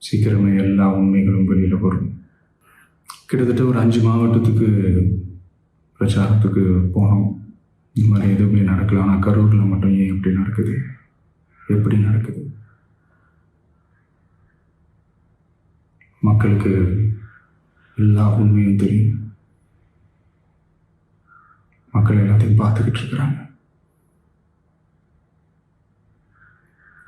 சீக்கிரமே எல்லா உண்மைகளும் வெளியில் வரும். கிட்டத்தட்ட ஒரு அஞ்சு மாவட்டத்துக்கு பிரச்சாரத்துக்கு போனோம். இந்த மாதிரி எதுவுமே நடக்கல. ஆனால் கரூரில் மட்டும் ஏன் இப்படி நடக்குது? எப்படி நடக்குது? மக்களுக்கு எல்லா உண்மையும் தெரியும். மக்கள் எல்லாத்தையும் பார்த்துக்கிட்டு இருக்கிறாங்க.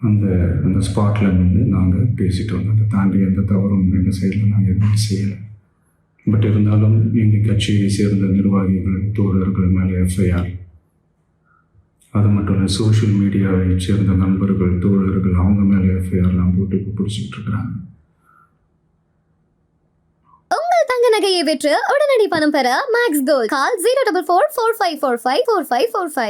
அந்த அந்த ஸ்பாட்டில் நின்று நாங்கள் பேசிட்டு வந்தோம். அதை தாண்டி எந்த தவறும் எங்கள் சைடில் நாங்கள் எதுவும் செய்யலை. பட் இருந்தாலும் எங்கள் கட்சியை சேர்ந்த நிர்வாகிகள் தோழர்கள் மேலே எஃப்ஐஆர் அது மட்டும் இல்லை சோஷியல் மீடியாவை சேர்ந்த நண்பர்கள் தோழர்கள் அவங்க மேலே எஃப்ஐஆர்லாம் போட்டு பிடிச்சிட்டு பிடிச்சிக்கிட்டு இருக்கிறாங்க தங்க நகையை விற்று உடனடி பணம் பெற Max gold call zero double four four five four five four five four five